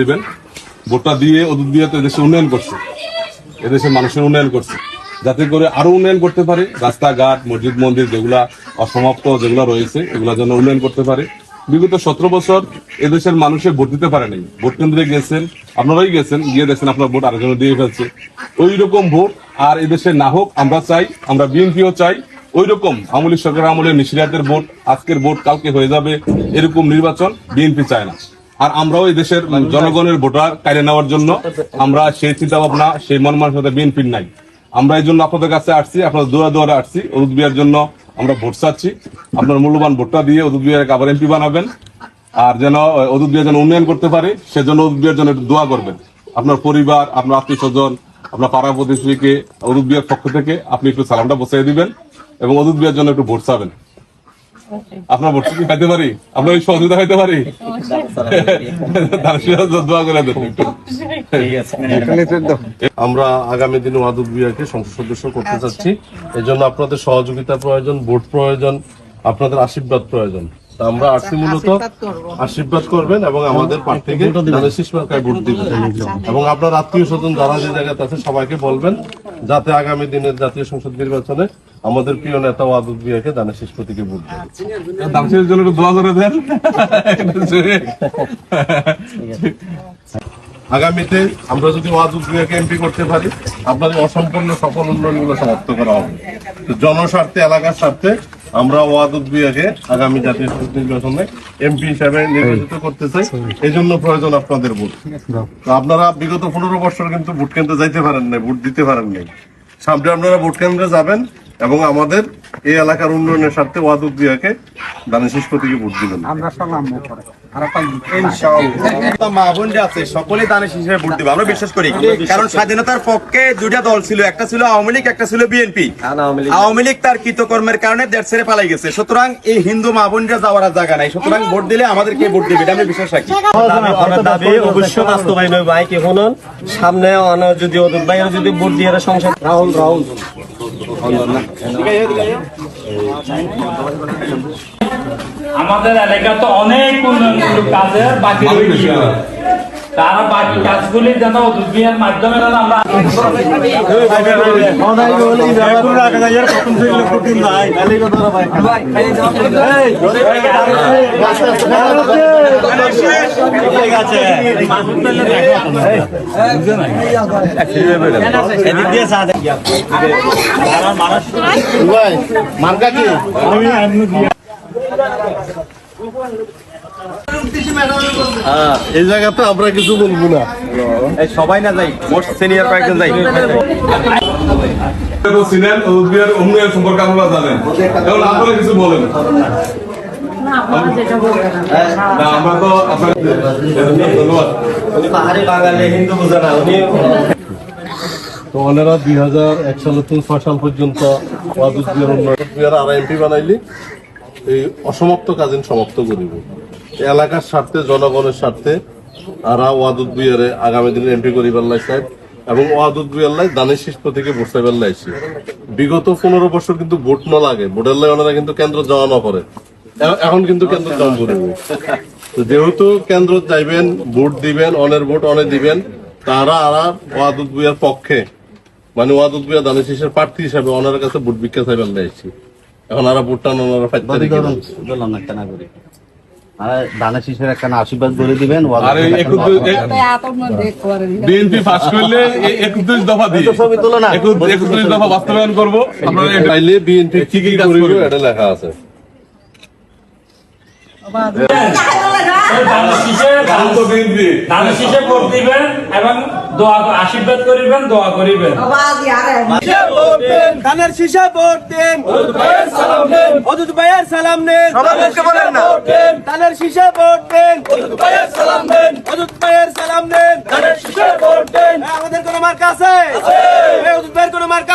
দিবেন। ভোটটা দিয়ে, ওদের দিয়ে তো এদেশে উন্নয়ন করছে। এদেশের মানুষের উন্নয়ন করছে। যাতে করে আরও উন্নয়ন করতে পারে। রাস্তাঘাট, মসজিদ, মন্দির যেগুলা অসমাপ্ত যেগুলা রয়েছে, এগুলা যেন উন্নয়ন করতে পারে। বিগত সতেরো বছর এদেশের মানুষের ভোট দিতে পারে নাই। ভোট কেন্দ্রে গেছেন, আপনারাই গেছেন, গিয়ে দেখছেন আপনার ভোট আরেকজন দিয়ে ফেলছে। ওই রকম ভোট আর এদেশে না হোক, আমরা চাই, আমরা বিএনপিও চাই ওই রকম আমলি সরকার আমলের নিশিরাতের ভোট, আজকের ভোট কালকে হয়ে যাবে, এরকম নির্বাচন বিএনপি চায় না। আর আমরাও এই দেশের জনগণের ভোটার কাইরে নেওয়ার জন্য আমরা সেই চিন্তা ভাবনা সেই মন মানসিকতা বিএনপির নাই। আমরা এই জন্য আপনাদের কাছে আসছি আপনাদের দৌড়া দৌড়া আসছি। অরুদ বিয়ার জন্য আমরা ভোট চাচ্ছি। আপনার মূল্যবান ভোটটা দিয়ে অদুত বিয়ারকে আবার এমপি বানাবেন। আর যেন অদুত বিহার যেন উন্নয়ন করতে পারে সেজন্য অদুত বিহার জন্য একটু দোয়া করবেন। আপনার পরিবার আপনার আত্মীয় স্বজন আপনার পাড়া প্রতিবেশীকে অরুদ বিহার পক্ষ থেকে আপনি একটু সালামটা বসাই দিবেন এবং অদুত বিহার জন্য একটু ভোট চাবেন। আপনার ভোট কি খাইতে পারি? আপনার ওই সহযোগিতা খাইতে পারি? দোয়া করে আমরা আগামী দিনে ওয়াদুদ বিয়াকে সংসদ সদস্য করতে চাচ্ছি। এই জন্য আপনাদের সহযোগিতা প্রয়োজন ভোট প্রয়োজন আপনাদের আশীর্বাদ প্রয়োজন। তা আমরা আসছি মূলত আশীর্বাদ করবেন এবং আমাদের প্রার্থীকে ধানের মার্কায় ভোট দিবেন। এবং আপনার আত্মীয় স্বজন যারা যে জায়গাতে আছে সবাইকে বলবেন যাতে আগামী দিনের জাতীয় সংসদ নির্বাচনে আমাদের প্রিয় নেতা ওয়াদুদ বিয়াকে দানের শীষ প্রতীকে ভোট দেন। জন্য একটু দোয়া করে দেন। আগামীতে আমরা যদি ওয়াজুদ বিয়াকে এমপি করতে পারি আপনাদের অসম্পূর্ণ সফল উন্নয়নগুলো সমাপ্ত করা হবে। তো জনস্বার্থে এলাকার স্বার্থে আমরা ওয়াদুদ বিয়াকে আগামী জাতীয় সংসদ নির্বাচনে এমপি হিসাবে নির্বাচিত করতে চাই। এই জন্য প্রয়োজন আপনাদের ভোট। তো আপনারা বিগত পনেরো বছর কিন্তু ভোট কেন্দ্রে যাইতে পারেন নাই ভোট দিতে পারেন নাই। সামনে আপনারা ভোট কেন্দ্রে যাবেন এবং আমাদের এই এলাকার উন্নয়নের স্বার্থে ওয়াদুদ বিয়াকে দানের শেষ প্রতীকে ভোট দিবেন মা বোনরা আছে সকলে দানের হিসেবে ভোট দিবে আমরা বিশ্বাস করি। কারণ স্বাধীনতার পক্ষে দুইটা দল ছিল একটা ছিল আওয়ামী লীগ একটা ছিল বিএনপি। আওয়ামী লীগ। তার কৃতকর্মের কারণে দেড় ছেড়ে পালাই গেছে। সুতরাং এই হিন্দু মা বোনরা যাওয়ার জায়গা নাই। সুতরাং ভোট দিলে আমাদেরকে ভোট দিবে এটা আমি বিশ্বাস রাখি। দাবি অবশ্য বাস্তবায়ন হবে। ভাই কি শুনুন? সামনে যদি যদি ভোট দিয়ে সংসদ রাহুল রাহুল। আমাদের এলাকা তো অনেক উন্নয়নমূলক কাজের বাকি রয়ে গিয়েছে। তারা বাকি কাজগুলি যেন দুর্বিয়ার মাধ্যমে আমরা এদিক দিয়ে চা দেন। হ্যাঁ, এই জায়গাতে আমরা কিছু বলব না। সবাই না যাই মোস্ট সিনিয়র কয়েকজন যাই। তো উদ্ভিদের উন্নয়ন সম্পর্কে আপনারা জানেন। এখন আপনারা কিছু বলেন। আমরা তো ধন্যবাদ। উনি পাহাড়ি বাঙালি হিন্দু বোঝে না উনি তো ওনারা দুই হাজার এক সাল থেকে ছয় সাল পর্যন্ত আর এমপি বানাইলি? এই অসমাপ্ত কাজিন সমাপ্ত করিব। এলাকার স্বার্থে, জনগণের স্বার্থে আর ওয়াদুদ বিয়ারে আগামী দিনে এমপি করিবার লাইসাই এবং ওয়াদুদ বিয়ার দানের শীষ থেকে বসাইবার লাইছি বিগত পনেরো বছর কিন্তু ভোট না লাগে, ভোটের লাই ওনারা কিন্তু কেন্দ্র জমা না করে। এখন কিন্তু কেন্দ্র জমা করিব। যেহেতু কেন্দ্র যাইবেন, ভোট দিবেন, অনের ভোট অনে দিবেন, তারা আর ওয়াদুদ বিয়ার পক্ষে মানে ওয়াদুদ বিয়া দানের শীষের প্রার্থী হিসাবে ওনার কাছে ভোট ভিক্ষা চাইবার লাইছি এখন আর ভুট্টা ওনারা ফাইতে করে। আর দানা শিশুর একটা আশীর্বাদ করে দিবেন আর বিএনপি পাস করলে একত্রিশ দফা দিয়ে। ছবি তোলো না। একত্রিশ একত্রিশ দফা বাস্তবায়ন করব। আপনারা চাইলে বিএনপি ঠিকই কি কাজ করবে? এটা লেখা আছে। ধানের শীষে শান্ত বিএনপি ধানের শীষে ভোট দিবেন এবং দোয়া আশীর্বাদ করিবেন দোয়া করিবেন। ধানের শীষে ভোট দেন। অদুত ভাইয়ের সালাম নেন। ধানের শীষে ভোট দেন। অদুত ভাইয়ের সালাম নেন। অদুত ভাইয়ের সালাম নেন। ধানের শীষে ভোট দেন। আমাদের কোন মার্কা আছে? অদুত ভাইয়ের কোন মার্কা